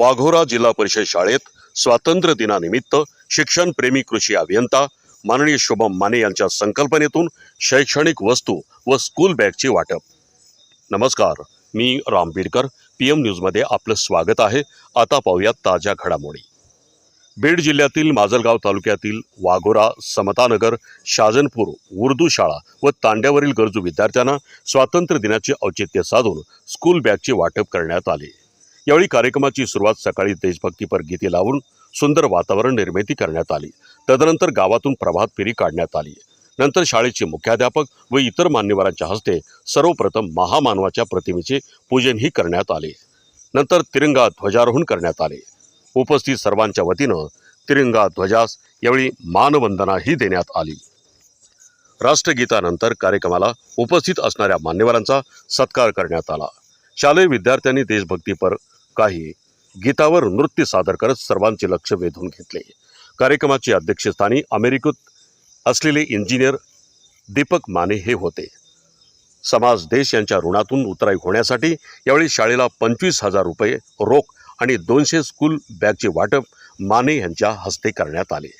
वाघोरा जिल्हा परिषद शाळेत स्वातंत्र्य दिनानिमित्त शिक्षणप्रेमी कृषी अभियंता माननीय शुभम माने यांच्या संकल्पनेतून शैक्षणिक वस्तू व स्कूल बॅगचे वाटप. नमस्कार मी राम बीडकर पी एम न्यूजमध्ये आपलं स्वागत आहे. आता पाहूया ताज्या घडामोडी. बीड जिल्ह्यातील माजलगाव तालुक्यातील वाघोरा समतानगर शाजनपूर उर्दू शाळा व तांड्यावरील गरजू विद्यार्थ्यांना स्वातंत्र्य दिनाचे औचित्य साधून स्कूल बॅगचे वाटप करण्यात आले. यावेळी कार्यक्रमाची सुरुवात सकाळी देशभक्तीपर गीते लावून सुंदर वातावरण निर्मिती करण्यात आली. तदनंतर गावातून प्रभात फेरी काढण्यात आली. नंतर शाळेचे मुख्याध्यापक व इतर मान्यवरांच्या हस्ते सर्वप्रथम महामानवाच्या प्रतिमेचे पूजनही करण्यात आले. नंतर तिरंगा ध्वजारोहण करण्यात आले. उपस्थित सर्वांच्या वतीनं तिरंगा ध्वजास यावेळी मानवंदनाही देण्यात आली. राष्ट्रगीतानंतर कार्यक्रमाला उपस्थित असणाऱ्या मान्यवरांचा सत्कार करण्यात आला. शालेय विद्यार्थ्यांनी देशभक्तीपर काही गीतावर नृत्य सादर करत सर्वांचे लक्ष वेधून घेतले. कार्यक्रमाचे अध्यक्षस्थानी अमेरिकेत असलेले इंजिनियर दीपक माने हे होते. समाज देश यांच्या ऋणातून उतराई होण्यासाठी यावेळी शाळेला पंचवीस हजार रुपये रोख आणि दोनशे स्कूल बॅगचे वाटप माने यांच्या हस्ते करण्यात आले.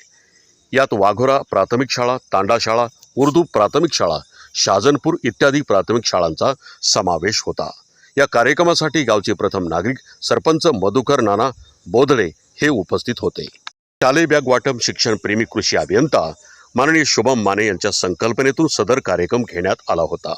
यात वाघोरा प्राथमिक शाळा तांडा शाळा उर्दू प्राथमिक शाळा शाजनपूर इत्यादी प्राथमिक शाळांचा समावेश होता. या कार्यक्रमासाठी गावचे प्रथम नागरिक सरपंच मधुकर नाना बोधळे हे उपस्थित होते. शालेय बॅग वाटप शिक्षणप्रेमी कृषी अभियंता माननीय शुभम माने यांच्या संकल्पनेतून सदर कार्यक्रम घेण्यात आला होता.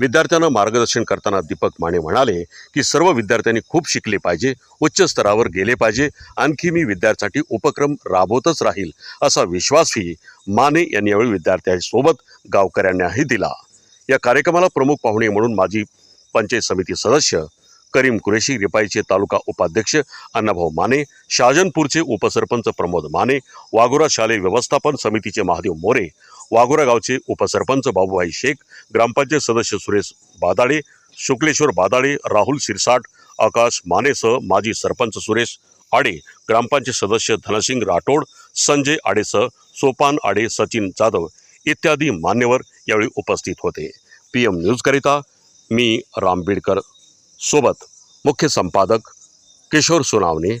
विद्यार्थ्यांना मार्गदर्शन करताना दीपक माने म्हणाले की सर्व विद्यार्थ्यांनी खूप शिकले पाहिजे उच्च स्तरावर गेले पाहिजे आणखी मी विद्यार्थ्यांसाठी उपक्रम राबवतच राहील असा विश्वासही माने यांनी यावेळी विद्यार्थ्यांसोबत गावकऱ्यांनाही दिला. या कार्यक्रमाला प्रमुख पाहुणे म्हणून माजी पंचायत समिती सदस्य करीम कुरेशी रिपाईचे तालुका उपाध्यक्ष अण्णाभाऊ माने शाजनपूरचे उपसरपंच प्रमोद माने वाघोरा शालेय व्यवस्थापन समितीचे महादेव मोरे वाघोरा गावचे उपसरपंच बाबूभाई शेख ग्रामपंचायत सदस्य सुरेश बादाळे शुक्लेश्वर बादाळे राहुल सिरसाट आकाश मानेसह माजी सरपंच सुरेश आडे ग्रामपंचायत सदस्य धनसिंग राठोड संजय आडेसह सोपान आडे सचिन जाधव इत्यादी मान्यवर यावेळी उपस्थित होते. पी एम न्यूजकरिता मी रामबीडकर सोबत मुख्य संपादक किशोर सुनावणे.